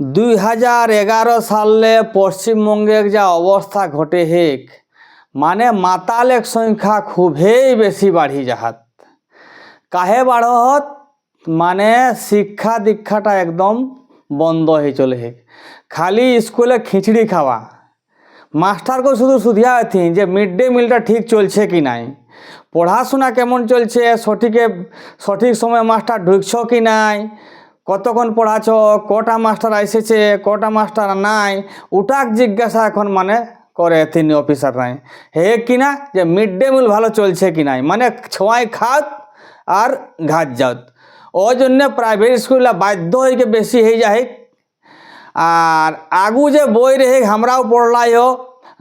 দুই হাজার এগারো সালে পশ্চিমবঙ্গের যা অবস্থা ঘটে হেক মানে মাতালের সংখ্যা খুবই বেশি বাড়ি যাহাত। কাহে বাড়হত? মানে শিক্ষা দীক্ষাটা একদম বন্ধ হয়ে চলে হেক। খালি স্কুলে খিচড়ি খাওয়া। মাস্টারকে শুধু শুধিয়া হতিন যে মিড ডে মিলটা ঠিক চলছে কি নাই? পড়াশোনা কেমন চলছে? সঠিকে, সঠিক সময় মাস্টার ঢুকছ কি নাই? কতক্ষণ পড়াছ? কটা মাস্টার এসেছে? কটা মাস্টার নাই? ওটাক জিজ্ঞাসা এখন মানে করে তিনি অফিসার নাই। হে কিনা যে মিড ডে মিল ভালো চলছে কি নাই? মানে ছোঁয়াই খাত আর ঘাট যাত ওই জন্য প্রাইভেট স্কুলে বাধ্য হয়ে বেশি হয়ে যায় আর আগু যে বই রে আমরাও পড়লাই হো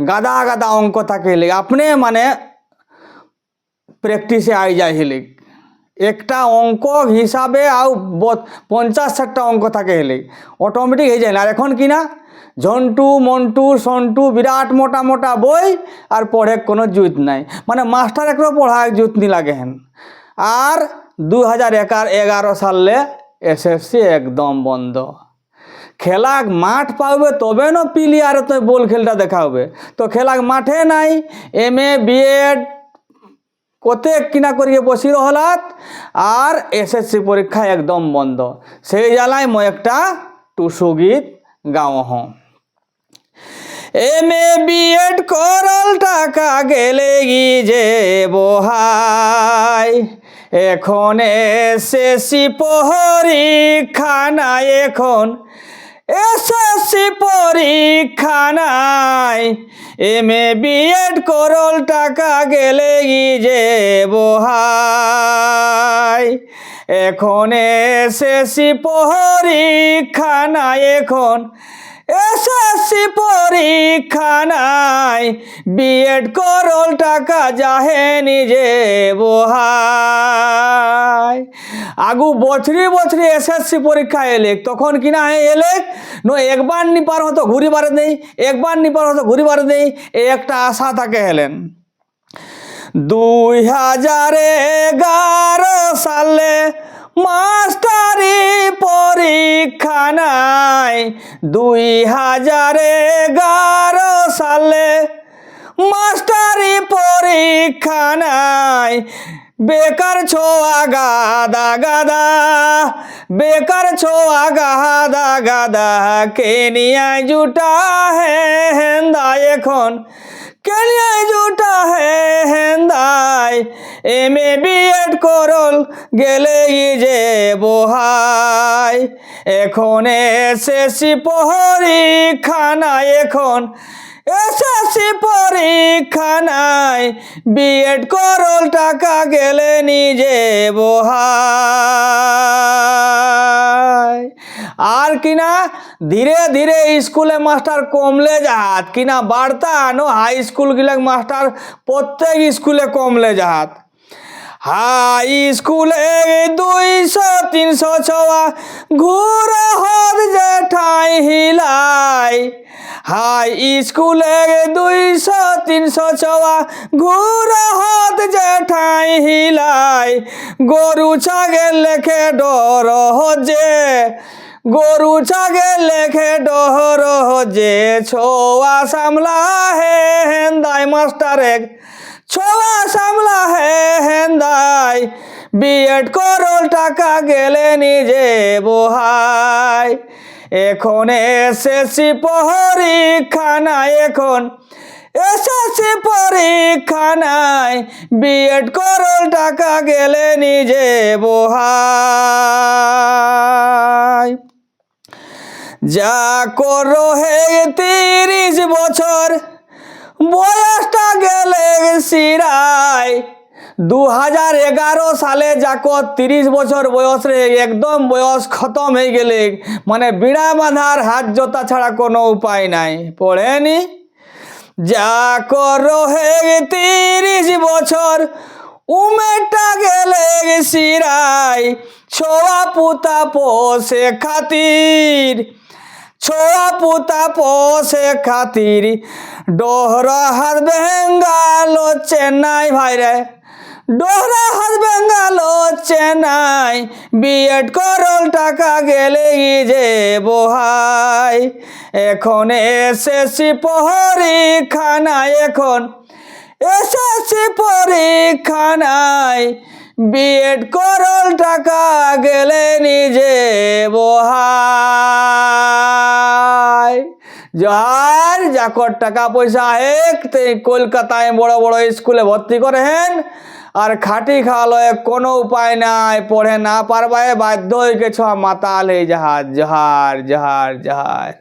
গাদা গাদা অঙ্ক থাকে আপনি মানে প্র্যাকটিসে আই যায় হেলে একটা অঙ্ক হিসাবে ব- পঞ্চাশ ষাটটা অঙ্ক থাকে হেলে অটোমেটিক হয়ে যায় না। আর এখন কি না? ঝন্টু, মন্টু, সন্টু বিরাট মোটা মোটা বই আর পড়ে কোনো জুত নাই। মানে মাস্টার একটু পড়া জুত নি লাগে হেন। আর দু হাজার এগার এগারো সালে এসএসসি একদম বন্ধ। খেলাক মাঠ পাবে তবে না প্লেয়ারে তো বল খেলটা দেখা হবে তো খেলাক মাঠে নাই, এম এ বিএড কতে কিনা করিয়ে বসি রহলাত আর এসএসসি পরীক্ষা একদম বন্ধ। সেই জ্বালায় মই একটা টুসু গীত গাও হম এম এ বিএড করল টাকা গেলে গি যে বহাই। এখন এসএসসি পরীক্ষা নাই এখন এসএসসি পরীক্ষা নাই। এম এ বিএড করল, টাকা গেলে যে বহাই। এখন এসএসসি পরীক্ষা নাই, এখন এসএসসি নাই বিএড করল টাকা যাহে নিজে বহাই। আগু বছরি বছরি এসএসসি পরীক্ষা এলে, তখন কিনা হে এলে? নো, একবার নি পার হতো ঘুরি বারে নেই, একবার নি পার হতো ঘুরি বারে নেই একটা আশা তাকে হেলেন। দুই হাজার এগারো সালে মাস্টারি পরীক্ষা নাই দুই হাজার এগারো সালে মাস্টারি পরীক্ষা নাই বেকার ছোয়া গাদা গাদা, বেকার ছোয়া গাদা গাদা কেনিয়ায় জুটা হে হেন্দা এখন? কেনিয়ায় জুটা হে হেন্দাই এম এ বিএড করল গেলে যে বহাই। এখন এসএসসি পহরি খানা এখন এসএসসি পরীক্ষা নাই বিএড করল টাকা গেলে নিজে বহাই। আর কিনা ধীরে ধীরে স্কুলে মাস্টার কমলে যাহাত কিনা বাড়তা নো হাই স্কুল মাস্টার প্রত্যেক স্কুলে কমলে যাহাত হাই স্কুলে দুইশো, তিনশো ছয়া, ঘুর হদ যে ঠাই হিলাই। হাই স্কুলে দুইশো, তিনশো ছয়া ঘুর হদ যে ঠাই হিলাই। গরু ছাগের লেখে ডর যে গরু ছাগে লেখে ডহর যে ছোয়া সামলা হে হেন্দাই মাস্টার এক ছোয়া সামলা হে হেন্দাই। বিএড করল টাকা গেলে নিজে বহাই। এখন এসেছি পরীক্ষানায়, এখন এসেছি পরীক্ষানায়। বিএড করল টাকা, গেলে নিজে বহাই। যা করো হে তিরিশ বছর দু হাজার এগারো সালে যাকো তিরিশ বছর বয়স একদম বয়স খতম হয়ে গেলে মানে বিড়া বাঁধার হাত জোতা ছাড়া কোনো উপায় নাই। পড়েনি? যা করো হে তিরিশ বছর, উমেরটা গেলে সিরাই ছোয়া পুতা পোষে খাতির, ছোয়া পুতা পোষে খাতির, ডোহরা হাত বেঙ্গালো চেন্নাই ভাই রে ডোহরা হাত বেঙ্গালো চেন্নাই বিএড করল টাকা গেলে যে বহাই। এখন পরীক্ষা নাই এখন এসএসসি পরীক্ষা নাই বিএড করল টাকা গেলে নিজে বহাই। যার যাকর টাকা পয়সা এক কলকাতায় বড় বড় স্কুলে ভর্তি করেন, আর খাটি খাওয়ালয়ে কোনো উপায় নাই, পড়ে না পারবায় বাধ্য হয়ে গেছ মাতাল এই জাহাজ জাহার জাহার জাহার